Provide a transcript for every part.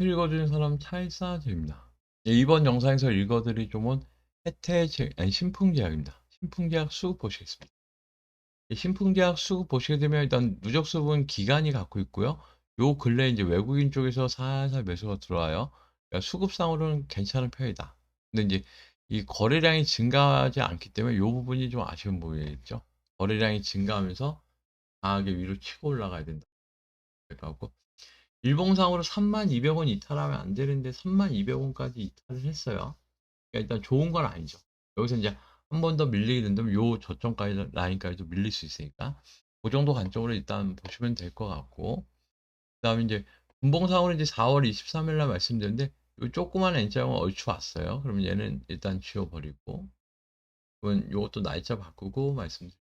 읽어주는 사람 찰사제입니다. 예, 이번 영상에서 읽어드릴 종은 혜태제, 아니 신풍제약입니다. 신풍제약 수급 보시겠습니다. 이 신풍제약 수급 보시게 되면 일단 누적 수급은 기간이 갖고 있고요. 요 근래 이제 외국인 쪽에서 살살 매수가 들어와요. 그러니까 수급상으로는 괜찮은 편이다. 근데 이제 이 거래량이 증가하지 않기 때문에 요 부분이 좀 아쉬운 부분이겠죠. 거래량이 증가하면서 강하게 위로 치고 올라가야 된다. 그래갖고 일봉상으로 3200원 이탈하면 안 되는데 3200원까지 이탈을 했어요. 그러니까 일단 좋은 건 아니죠. 여기서 이제 한 번 더 밀리게 된다면 요 저점까지 라인까지도 밀릴 수 있으니까 그 정도 관점으로 일단 보시면 될 것 같고 그다음에 이제 분봉상으로 이제 4월 23일 날 말씀드렸는데 요 조그만 N자형은 얼추 왔어요. 그러면 얘는 일단 지워버리고 그러면 요것도 날짜 바꾸고 말씀드릴게요.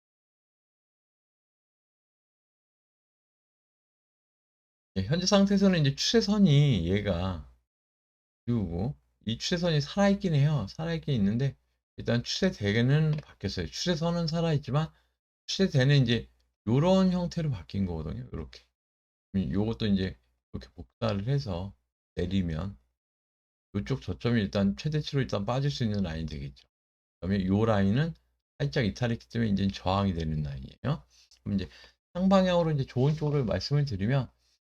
현재 상태에서는 이제 추세선이 얘가 그리고 이 추세선이 살아있긴 해요. 살아있긴 있는데 일단 추세대는 바뀌었어요. 추세선은 살아있지만 추세대는 이제 요런 형태로 바뀐 거거든요. 이렇게. 요것도 이제 이렇게 복사를 해서 내리면 이쪽 저점이 일단 최대치로 일단 빠질 수 있는 라인이 되겠죠. 그다음에 요 라인은 살짝 이탈했기 때문에 이제 저항이 되는 라인이에요. 그럼 이제 상방향으로 이제 좋은 쪽을 말씀을 드리면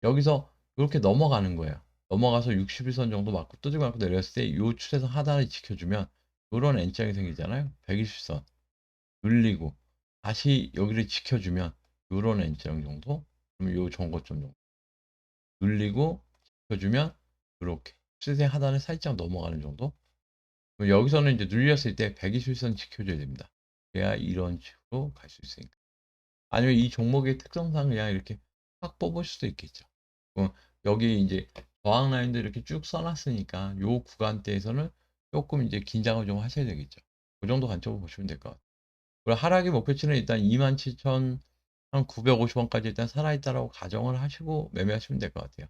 여기서 이렇게 넘어가는 거예요. 넘어가서 61선 정도 맞고 뚜지고 맞고 내렸을 때 이 추세선 하단을 지켜주면 이런 N장이 생기잖아요. 120선 눌리고 다시 여기를 지켜주면 이런 N장 정도 그러면 요 정거점 정도 눌리고 지켜주면 이렇게 추세 하단을 살짝 넘어가는 정도 그럼 여기서는 이제 눌렸을 때 120선 지켜줘야 됩니다. 그래야 이런 식으로 갈 수 있으니까 아니면 이 종목의 특성상 그냥 이렇게 확 뽑을 수도 있겠죠. 어, 여기 이제 저항 라인도 이렇게 쭉 써놨으니까 요 구간대에서는 조금 이제 긴장을 좀 하셔야 되겠죠. 그 정도 관점으로 보시면 될 것 같아요. 그리고 하락의 목표치는 일단 27,950원까지 일단 살아있다라고 가정을 하시고 매매하시면 될 것 같아요.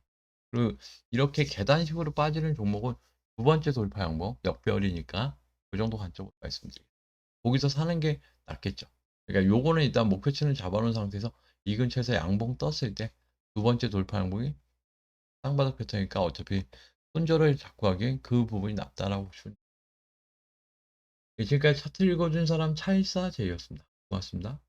그리고 이렇게 계단식으로 빠지는 종목은 두 번째 돌파 항목, 역별이니까 그 정도 관점으로 말씀드려요. 거기서 사는 게 낫겠죠. 그러니까 요거는 일단 목표치는 잡아놓은 상태에서 이 근처에서 양봉 떴을 때 두 번째 돌파 항목이 쌍바닥 패턴이니까 어차피 손절을 잡고 하기엔 그 부분이 낫다라고 보시면 돼요. 지금까지 차트 읽어준 사람 차일사 제이였습니다. 고맙습니다.